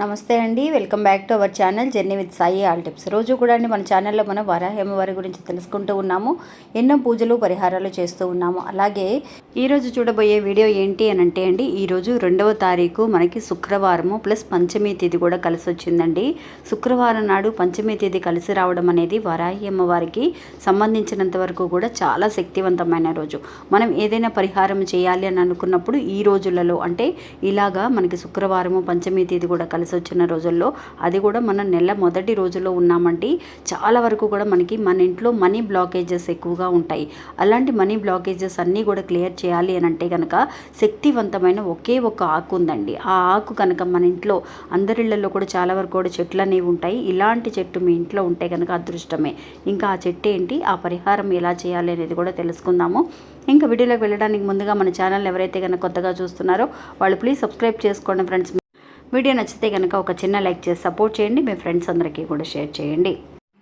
నమస్తే అండి welcome back to our channel journey with Sai all tips. రోజు కూడా అండి మన ఛానల్లో మనం వరాహేమ వారి గురించి తెలుసుకుంటూ ఉన్నాము ఎన్నో పూజలు పరిహారాలు చేస్తూ ఉన్నాము. అలాగే ఈరోజు చూడబోయే వీడియో ఏంటి అని అంటే అండి ఈరోజు రెండవ తారీఖు మనకి శుక్రవారము ప్లస్ పంచమి తేదీ కూడా కలిసి వచ్చిందండి. శుక్రవారం నాడు పంచమి తేదీ కలిసి రావడం అనేది వరాహి అమ్మవారికి సంబంధించినంత వరకు కూడా చాలా శక్తివంతమైన రోజు. మనం ఏదైనా పరిహారం చేయాలి అని అనుకున్నప్పుడు ఈ రోజులలో అంటే ఇలాగా మనకి శుక్రవారము పంచమి తేదీ కూడా కలిసి వచ్చిన రోజుల్లో అది కూడా మన నెల మొదటి రోజుల్లో ఉన్నామంటే చాలా వరకు కూడా మనకి మన ఇంట్లో మనీ బ్లాకేజెస్ ఎక్కువగా ఉంటాయి. అలాంటి మనీ బ్లాకేజెస్ అన్నీ కూడా క్లియర్ చేయాలి అని అంటే కనుక శక్తివంతమైన ఒకే ఒక ఆకు ఉందండి. ఆ ఆకు కనుక మన ఇంట్లో అందరిళ్ళలో కూడా చాలా వరకు కూడా చెట్లు అనేవి ఉంటాయి. ఇలాంటి చెట్టు మీ ఇంట్లో ఉంటే కనుక అదృష్టమే. ఇంకా ఆ చెట్టు ఏంటి? ఆ పరిహారం ఎలా చేయాలి అనేది కూడా తెలుసుకుందాము. ఇంకా వీడియోలోకి వెళ్ళడానికి ముందుగా మన ఛానల్ ఎవరైతే కనుక కొత్తగా చూస్తున్నారో వాళ్ళు ప్లీజ్ సబ్స్క్రైబ్ చేసుకోండి ఫ్రెండ్స్. వీడియో నచ్చితే కనుక ఒక చిన్న లైక్ చేసి సపోర్ట్ చేయండి. మీ ఫ్రెండ్స్ అందరికీ కూడా షేర్ చేయండి.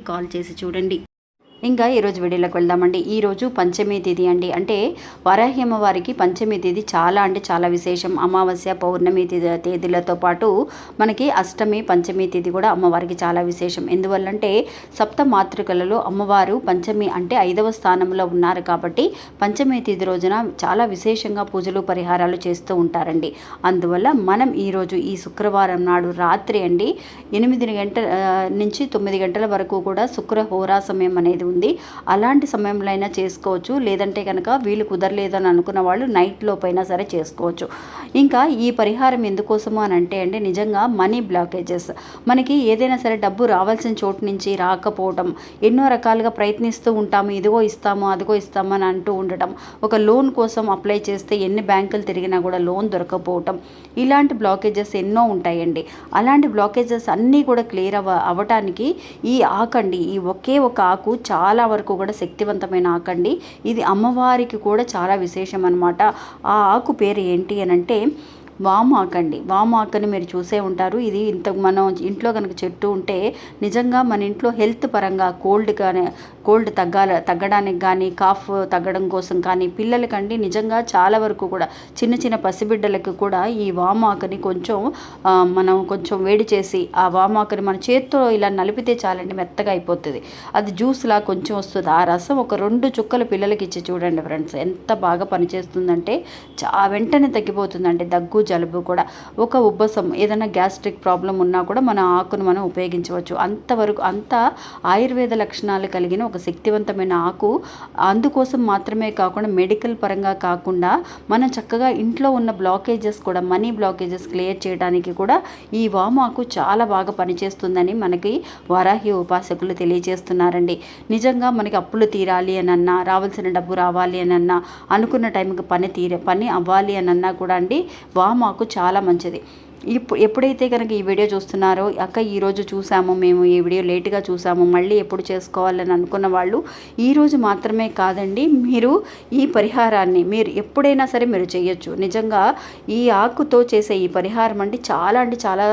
కాల్ చేసి చూడండి. ఇంకా ఈరోజు వీడియోలోకి వెళ్దామండి. ఈరోజు పంచమి తిథి అండి. అంటే వరాహి అమ్మవారికి పంచమి తిథి చాలా అంటే చాలా విశేషం. అమావాస్య పౌర్ణమి తేదీలతో పాటు మనకి అష్టమి పంచమి తిథి కూడా అమ్మవారికి చాలా విశేషం. ఎందువల్లంటే సప్త మాతృకలలో అమ్మవారు పంచమి అంటే ఐదవ స్థానంలో ఉన్నారు కాబట్టి పంచమి తిథి రోజున చాలా విశేషంగా పూజలు పరిహారాలు చేస్తూ ఉంటారండి. అందువల్ల మనం ఈరోజు ఈ శుక్రవారం నాడు రాత్రి అండి ఎనిమిది గంటల నుంచి తొమ్మిది గంటల వరకు కూడా శుక్ర హోరా సమయం అనేది ఉంది. అలాంటి సమయంలో అయినా చేసుకోవచ్చు. లేదంటే కనుక వీలు కుదరలేదని అనుకున్న వాళ్ళు నైట్ లోపైనా సరే చేసుకోవచ్చు. ఇంకా ఈ పరిహారం ఎందుకోసము అని అంటే అండి నిజంగా మనీ బ్లాకేజెస్. మనకి ఏదైనా సరే డబ్బు రావాల్సిన చోటు నుంచి రాకపోవటం ఎన్నో రకాలుగా ప్రయత్నిస్తూ ఉంటాము. ఇదిగో ఇస్తాము అదిగో ఇస్తాము అని అంటూ ఉండటం ఒక లోన్ కోసం అప్లై చేస్తే ఎన్ని బ్యాంకులు తిరిగినా కూడా లోన్ దొరకపోవటం ఇలాంటి బ్లాకేజెస్ ఎన్నో ఉంటాయండి. అలాంటి బ్లాకేజెస్ అన్నీ కూడా క్లియర్ అవ అవ్వటానికి ఈ ఆకండి ఈ ఒకే ఒక ఆకు చాలా చాలా వరకు కూడా శక్తివంతమైన ఆకండి. ఇది అమ్మవారికి కూడా చాలా విశేషం అనమాట ఆ ఆకు పేరు ఏంటి అని అంటే వాము ఆకండి వాము ఆకని మీరు చూసే ఉంటారు. ఇది ఇంత మనం ఇంట్లో కనుక చెట్టు ఉంటే నిజంగా మన ఇంట్లో హెల్త్ పరంగా కోల్డ్ కానీ కోల్డ్ తగ్గాల తగ్గడానికి కానీ కాఫ్ తగ్గడం కోసం కానీ పిల్లలకండి నిజంగా చాలా వరకు కూడా చిన్న చిన్న పసిబిడ్డలకు కూడా ఈ వాము ఆకని కొంచెం మనం కొంచెం వేడి చేసి ఆ వాము ఆకని మన చేత్తో ఇలా నలిపితే చాలండి మెత్తగా అయిపోతుంది. అది జ్యూస్లా కొంచెం వస్తుంది. ఆ రసం ఒక రెండు చుక్కలు పిల్లలకి ఇచ్చి చూడండి ఫ్రెండ్స్. ఎంత బాగా పనిచేస్తుందంటే చా వెంటనే తగ్గిపోతుందండి. దగ్గు జలుబు కూడా ఒక ఉబ్బసం ఏదైనా గ్యాస్ట్రిక్ ప్రాబ్లం ఉన్నా కూడా మన ఆకును మనం ఉపయోగించవచ్చు. అంతవరకు అంత ఆయుర్వేద లక్షణాలు కలిగిన ఒక శక్తివంతమైన ఆకు అందుకోసం మాత్రమే కాకుండా మెడికల్ పరంగా కాకుండా మనం చక్కగా ఇంట్లో ఉన్న బ్లాకేజెస్ కూడా మనీ బ్లాకేజెస్ క్లియర్ చేయడానికి కూడా ఈ వామాకు చాలా బాగా పనిచేస్తుందని మనకి వారాహి ఉపాసకులు తెలియజేస్తున్నారండి. నిజంగా మనకి అప్పులు తీరాలి అనన్నా అన్నా రావాల్సిన డబ్బు రావాలి అనన్నా అన్నా అనుకున్న టైంకి పని తీర పని అవ్వాలి అనన్నా అన్నా కూడా అండి వా మాకు చాలా మంచిది. ఇప్పుడు ఎప్పుడైతే కనుక ఈ వీడియో చూస్తున్నారో అక్క ఈరోజు చూసాము మేము ఈ వీడియో లేట్గా చూసాము మళ్ళీ ఎప్పుడు చేసుకోవాలని అనుకున్న వాళ్ళు ఈరోజు మాత్రమే కాదండి మీరు ఈ పరిహారాన్ని మీరు ఎప్పుడైనా సరే మీరు చేయొచ్చు. నిజంగా ఈ ఆకుతో చేసే ఈ పరిహారం అంటే చాలా అంటే చాలా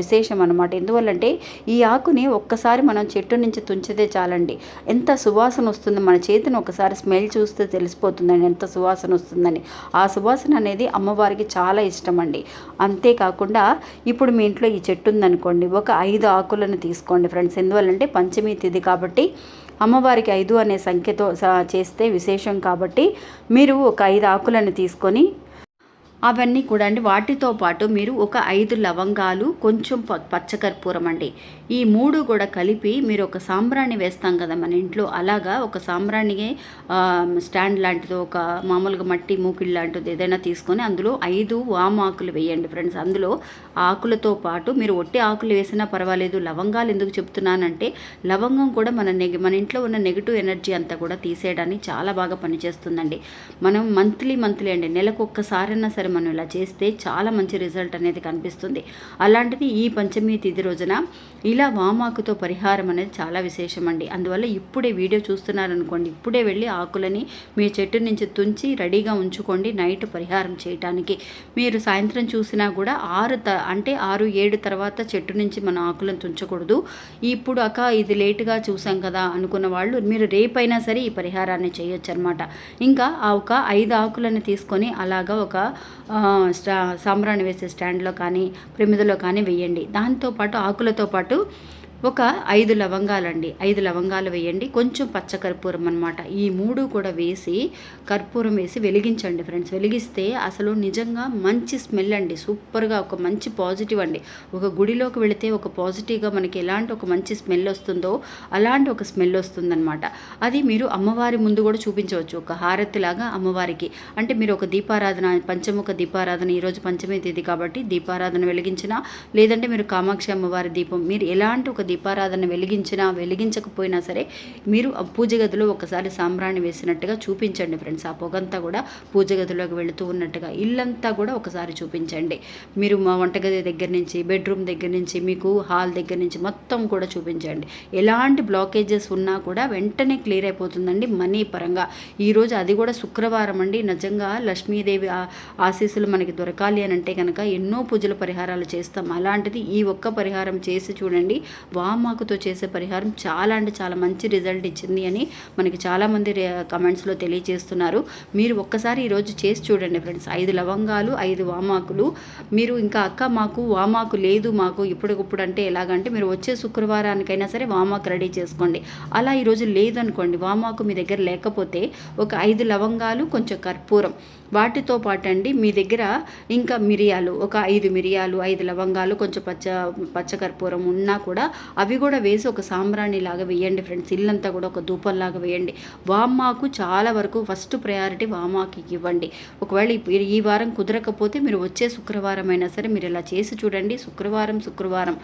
విశేషం అనమాట ఎందువల్లంటే ఈ ఆకుని ఒక్కసారి మనం చెట్టు నుంచి తుంచితే చాలండి. ఎంత సువాసన వస్తుందో మన చేతిని ఒకసారి స్మెల్ చూస్తే తెలిసిపోతుందండి ఎంత సువాసన వస్తుందని. ఆ సువాసన అనేది అమ్మవారికి చాలా ఇష్టం అండి. అంతేకాకుండా కాకుండా ఇప్పుడు మీ ఇంట్లో ఈ చెట్టు ఉందనుకోండి ఒక ఐదు ఆకులను తీసుకోండి ఫ్రెండ్స్. ఎందువల్లంటే పంచమి తిథి కాబట్టి అమ్మవారికి ఐదు అనే సంఖ్యతో చేస్తే విశేషం కాబట్టి మీరు ఒక ఐదు ఆకులను తీసుకొని అవన్నీ కూడా అండి. వాటితో పాటు మీరు ఒక ఐదు లవంగాలు కొంచెం పచ్చకర్పూరం అండి. ఈ మూడు కూడా కలిపి మీరు ఒక సాంబ్రాణి వేస్తాం కదా మన ఇంట్లో. అలాగా ఒక సాంబ్రాణి స్టాండ్ లాంటిది ఒక మామూలుగా మట్టి మూకిళ్ళు లాంటిది ఏదైనా తీసుకొని అందులో ఐదు వామాకులు ఆకులు వేయండి ఫ్రెండ్స్. అందులో ఆకులతో పాటు మీరు ఒట్టి ఆకులు వేసినా పర్వాలేదు. లవంగాలు ఎందుకు చెప్తున్నానంటే లవంగం కూడా మన నెగ మన ఇంట్లో ఉన్న నెగిటివ్ ఎనర్జీ అంతా కూడా తీసేయడానికి చాలా బాగా పనిచేస్తుందండి. మనం మంత్లీ మంత్లీ అండి నెలకు ఒక్కసారైనా సరే రోజున మనం ఇలా చేస్తే చాలా మంచి రిజల్ట్ అనేది కనిపిస్తుంది. అలాంటిది ఈ పంచమి తిథి రోజున ఇలా వామాకుతో పరిహారం అనేది చాలా విశేషం అండి. అందువల్ల ఇప్పుడే వీడియో చూస్తున్నారనుకోండి ఇప్పుడే వెళ్ళి ఆకులని మీ చెట్టు నుంచి తుంచి రెడీగా ఉంచుకోండి నైట్ పరిహారం చేయటానికి. మీరు సాయంత్రం చూసినా కూడా ఆరు త అంటే ఆరు ఏడు తర్వాత చెట్టు నుంచి మనం ఆకులను తుంచకూడదు. ఇప్పుడు అక్క ఇది లేటుగా చూసాం కదా అనుకున్న వాళ్ళు మీరు రేపైనా సరే ఈ పరిహారాన్ని చేయొచ్చు అనమాట ఇంకా ఆ ఒక ఐదు ఆకులను తీసుకొని అలాగా ఒక స్టా సాంబ్రాణి వేసే స్టాండ్లో కానీ ప్రమిదలో కానీ వేయండి. దాంతోపాటు ఆకులతో పాటు ఒక ఐదు లవంగాలండి ఐదు లవంగాలు వేయండి. కొంచెం పచ్చ కర్పూరం అనమాట ఈ మూడు కూడా వేసి కర్పూరం వేసి వెలిగించండి ఫ్రెండ్స్. వెలిగిస్తే అసలు నిజంగా మంచి స్మెల్ అండి. సూపర్గా ఒక మంచి పాజిటివ్ అండి. ఒక గుడిలోకి వెళితే ఒక పాజిటివ్గా మనకి ఎలాంటి ఒక మంచి స్మెల్ వస్తుందో అలాంటి ఒక స్మెల్ వస్తుందన్నమాట. అది మీరు అమ్మవారి ముందు కూడా చూపించవచ్చు. ఒక హారతిలాగా అమ్మవారికి. అంటే మీరు ఒక దీపారాధన పంచముఖ దీపారాధన ఈరోజు పంచమి తేదీ కాబట్టి దీపారాధన వెలిగించినా లేదంటే మీరు కామాక్షి అమ్మవారి దీపం మీరు ఎలాంటి ఒక దీపారాధన వెలిగించినా వెలిగించకపోయినా సరే మీరు ఆ పూజ గదిలో ఒకసారి సాంబ్రాణి వేసినట్టుగా చూపించండి ఫ్రెండ్స్. ఆ పొగంతా కూడా పూజ గదిలోకి వెళుతూ ఉన్నట్టుగా ఇల్లంతా కూడా ఒకసారి చూపించండి. మీరు మా వంటగది దగ్గర నుంచి బెడ్రూమ్ దగ్గర నుంచి మీకు హాల్ దగ్గర నుంచి మొత్తం కూడా చూపించండి. ఎలాంటి బ్లాకేజెస్ ఉన్నా కూడా వెంటనే క్లియర్ అయిపోతుందండి మనీ పరంగా. ఈరోజు అది కూడా శుక్రవారం అండి. నిజంగా లక్ష్మీదేవి ఆశీస్సులు మనకి దొరకాలి అని అంటే కనుక ఎన్నో పూజల పరిహారాలు చేస్తాం. అలాంటిది ఈ ఒక్క పరిహారం చేసి చూడండి వామాకుతో చేసే పరిహారం చాలా అంటే చాలా మంచి రిజల్ట్ ఇచ్చింది అని మనకి చాలామంది కమెంట్స్లో తెలియజేస్తున్నారు. మీరు ఒక్కసారి ఈరోజు చేసి చూడండి ఫ్రెండ్స్. ఐదు లవంగాలు ఐదు వామాకులు. మీరు ఇంకా అక్క మాకు వామాకు లేదు మాకు ఇప్పటికప్పుడు అంటే ఎలాగంటే మీరు వచ్చే శుక్రవారానికైనా సరే వామాకు రెడీ చేసుకోండి. అలా ఈరోజు లేదనుకోండి వామాకు మీ దగ్గర లేకపోతే ఒక ఐదు లవంగాలు కొంచెం కర్పూరం. వాటితో పాటు అండి మీ దగ్గర ఇంకా మిరియాలు ఒక ఐదు మిరియాలు ఐదు లవంగాలు కొంచెం పచ్చ పచ్చ కర్పూరం ఉన్నా కూడా అవి కూడా వేసి ఒక సాంబ్రాణి లాగా వేయండి ఫ్రెండ్స్. ఇల్లంతా కూడా ఒక ధూపంలాగా వేయండి. వామాకు చాలా వరకు ఫస్ట్ ప్రయారిటీ వామాకి ఇవ్వండి. ఒకవేళ ఈ- వారం కుదరకపోతే మీరు వచ్చే శుక్రవారం అయినా సరే మీరు ఇలా చేసి చూడండి. శుక్రవారం శుక్రవారం.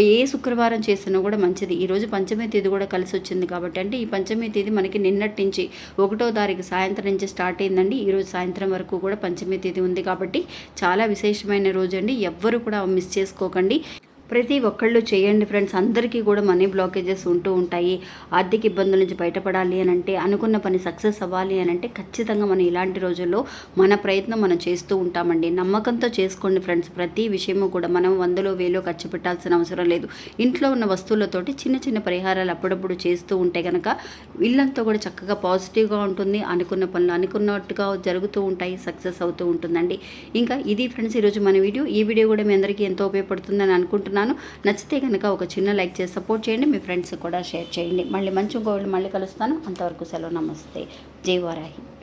ఏ శుక్రవారం చేసినా కూడా మంచిది. ఈరోజు పంచమి తేదీ కూడా కలిసి వచ్చింది కాబట్టి అంటే ఈ పంచమి తేదీ మనకి నిన్నటి నుంచి ఒకటో తారీఖు సాయంత్రం నుంచి స్టార్ట్ అయిందండి. ఈరోజు సాయంత్రం వరకు కూడా పంచమి తేదీ ఉంది కాబట్టి చాలా విశేషమైన రోజు అండి. ఎవ్వరు కూడా మిస్ చేసుకోకండి. ప్రతి ఒక్కళ్ళు చేయండి ఫ్రెండ్స్. అందరికీ కూడా మనీ బ్లాకేజెస్ ఉంటూ ఉంటాయి. ఆర్థిక ఇబ్బందుల నుంచి బయటపడాలి అని అంటే అనుకున్న పని సక్సెస్ అవ్వాలి అని అంటే ఖచ్చితంగా మనం ఇలాంటి రోజుల్లో మన ప్రయత్నం మనం చేస్తూ ఉంటామండి. నమ్మకంతో చేసుకోండి ఫ్రెండ్స్. ప్రతి విషయము కూడా మనం వందలో వేలో ఖర్చు పెట్టాల్సిన అవసరం లేదు. ఇంట్లో ఉన్న వస్తువులతోటి చిన్న చిన్న పరిహారాలు అప్పుడప్పుడు చేస్తూ ఉంటే కనుక ఇల్లంతా కూడా చక్కగా పాజిటివ్గా ఉంటుంది. అనుకున్న పనులు అనుకున్నట్టుగా జరుగుతూ ఉంటాయి. సక్సెస్ అవుతూ ఉంటుందండి. ఇంకా ఇది ఫ్రెండ్స్ ఈరోజు మన వీడియో. ఈ వీడియో కూడా మీ అందరికీ ఎంతో ఉపయోగపడుతుందని అనుకుంటున్నాను. నచ్చితే కనుక ఒక చిన్న లైక్ చేసి సపోర్ట్ చేయండి. మీ ఫ్రెండ్స్ కూడా షేర్ చేయండి. మళ్ళీ మంచి గోల్డ్ మళ్ళీ కలుస్తాను. అంతవరకు సెలవు. నమస్తే. జై వారాహి.